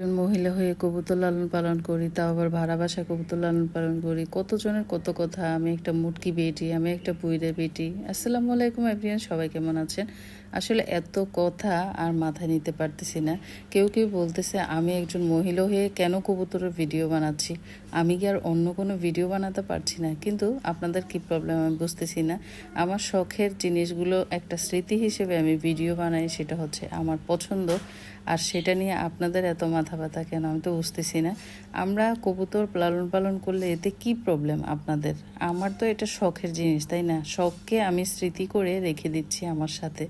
একজন মহিলা হয়ে কবুতর লালন পালন করি, তাও আবার ভাড়া বাসায় কবুতর লালন পালন করি। কতজনের কত কথা, আমি একটা মুটকি বেটি, আমি একটা পুইরে বেটি। আসসালামু আলাইকুম এভরিয়ান, সবাই কেমন আছেন? আসলে এত কথা আর মাথায় নিতে পারতেছি না। কেউ কেউ বলতেছে, আমি একজন মহিলা হয়ে কেন কবুতরের ভিডিও বানাচ্ছি? আমি কি আর অন্য কোনো ভিডিও বানাতে পারছি না? কিন্তু আপনাদের কি প্রবলেম আমি বুঝতেছি না। আমার শখের জিনিসগুলো একটা স্মৃতি হিসেবে আমি ভিডিও বানাই, সেটা হচ্ছে আমার পছন্দ আর সেটা নিয়ে আপনাদের এত মাথা ব্যথা কেন? আমি তো বুঝতেছি না। আমরা কবুতর লালন পালন করলে এতে কি প্রবলেম আপনাদের? আমার তো এটা শখের জিনিস, তাই না? শখকে আমি স্মৃতি করে রেখে দিচ্ছি আমার সাথে।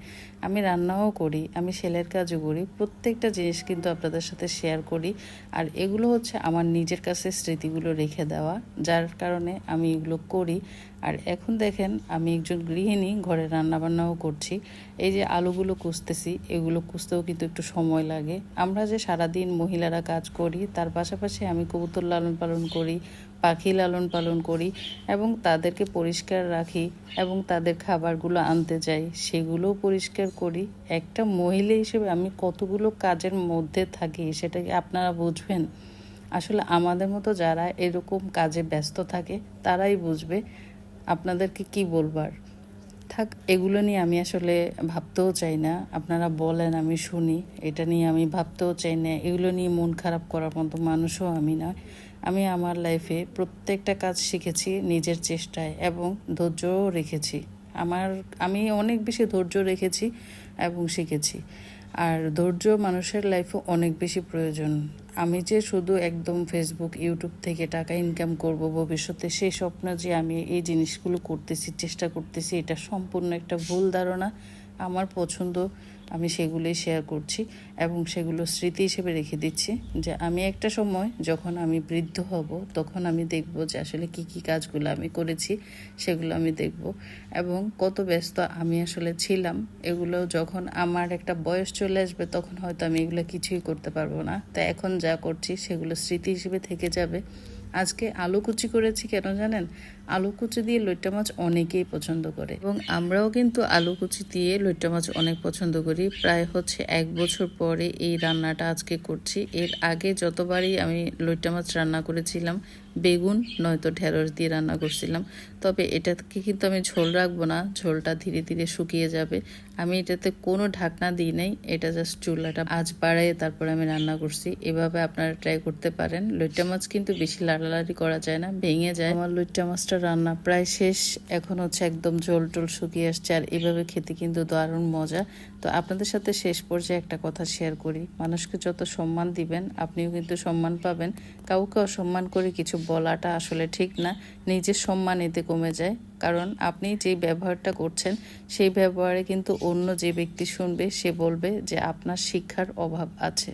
আমি রান্নাও করি, আমি সেলের কাজও করি, প্রত্যেকটা জিনিস কিন্তু আপনাদের সাথে শেয়ার করি। আর এগুলো হচ্ছে আমার নিজের কাছে স্মৃতিগুলো রেখে দেওয়া, যার কারণে আমি এগুলো করি। আর এখন দেখেন আমি একজন গৃহিণী, ঘরে রান্নাবান্নাও করছি। এই যে আলুগুলো কুচতেছি এগুলো কুচতেও কিন্তু একটু সময় লাগে। আমরা যে সারাদিন মহিলারা কাজ করি, তার পাশাপাশি আমি কবুতর লালন পালন করি, পাখি লালন পালন করি এবং তাদেরকে পরিষ্কার রাখি এবং তাদের খাবারগুলো আনতে যাই, সেগুলোও পরিষ্কার করি। একটা মহিলা হিসেবে আমি কতগুলো কাজের মধ্যে থাকি সেটাকে আপনারা বুঝবেন? আসলে আমাদের মতো যারা এরকম কাজে ব্যস্ত থাকে, তারাই বুঝবে। আপনাদেরকে কি বলবার? থাক, এগুলো নিয়ে আমি আসলে ভাবতেও চাই না। আপনারা বলেন, আমি শুনি। এটা নিয়ে আমি ভাবতেও চাই না। এগুলো নিয়ে মন খারাপ করার মতো মানুষও আমি না। আমি আমার লাইফে প্রত্যেকটা কাজ শিখেছি নিজের চেষ্টায় এবং ধৈর্যও রেখেছি। আমার, আমি অনেক বেশি ধৈর্য রেখেছি এবং শিখেছি। আর ধৈর্য মানুষের লাইফে অনেক বেশি প্রয়োজন। আমি যে শুধু একদম ফেসবুক ইউটিউব থেকে টাকা ইনকাম করব ভবিষ্যতে সেই স্বপ্ন যে আমি এই জিনিসগুলো করতেছি, চেষ্টা করতেছি, এটা সম্পূর্ণ একটা ভুল ধারণা। আমার পছন্দ আমি সেগুলোই শেয়ার করছি এবং সেগুলো স্মৃতি হিসেবে রেখে দিচ্ছি যে আমি একটা সময় যখন আমি বৃদ্ধ হব, তখন আমি দেখব যে আসলে কি কি কাজগুলো আমি করেছি, সেগুলো আমি দেখব এবং কত ব্যস্ত আমি আসলে ছিলাম। এগুলো যখন আমার একটা বয়স চলে আসবে, তখন হয়তো আমি এগুলো কিছুই করতে পারব না। তা এখন যা করছি, সেগুলো স্মৃতি হিসেবে থেকে যাবে। আজকে আলু কুচি করেছি কেন জানেন? আলু কুচি দিয়ে লইট্টা মাছ অনেকেই পছন্দ করে। এবং আমরাও কিন্তু আলু কুচি দিয়ে লইট্টা মাছ অনেক পছন্দ করি। প্রায় হচ্ছে এক বছর পরে এই রান্নাটা আজকে করছি। এর আগে যতবারই আমি লইট্টা মাছ রান্না করেছিলাম, বেগুন, নয়তো ঢেঁড়স দিয়ে রান্না করছিলাম। তবে এটাকে কিন্তু আমি ঝোল রাখব না, ঝোলটা ধীরে ধীরে শুকিয়ে যাবে। আমি এটাতে কোনো ঢাকনা দিই নাই, এটা জাস্ট চুলাটা আজ বাড়াই তারপরে আমি রান্না করছি। এভাবে আপনারা ট্রাই করতে পারেন। লইট্টা মাছ কিন্তু বেশি লাড়ালাড়ি করা যায় না, ভেঙে যায়। আমার লইট্টা মাছটা রান্না প্রায় শেষ, এখন হচ্ছে একদম ঝোল টোল শুকিয়ে আসছে আর এভাবে খেতে কিন্তু দারুণ মজা। তো আপনাদের সাথে শেষ পর্যায়ে একটা কথা শেয়ার করি। মানুষকে যত সম্মান দিবেন, আপনিও কিন্তু সম্মান পাবেন। কাউকে অসম্মান করে কিছু বলাটা আসলে ঠিক না, নিজের সম্মান এতে কমে যায়। কারণ আপনি যে ব্যবহারটা করছেন, সেই ব্যবহারে কিন্তু অন্য যে ব্যক্তি শুনবে, সে বলবে যে আপনার শিক্ষার অভাব আছে।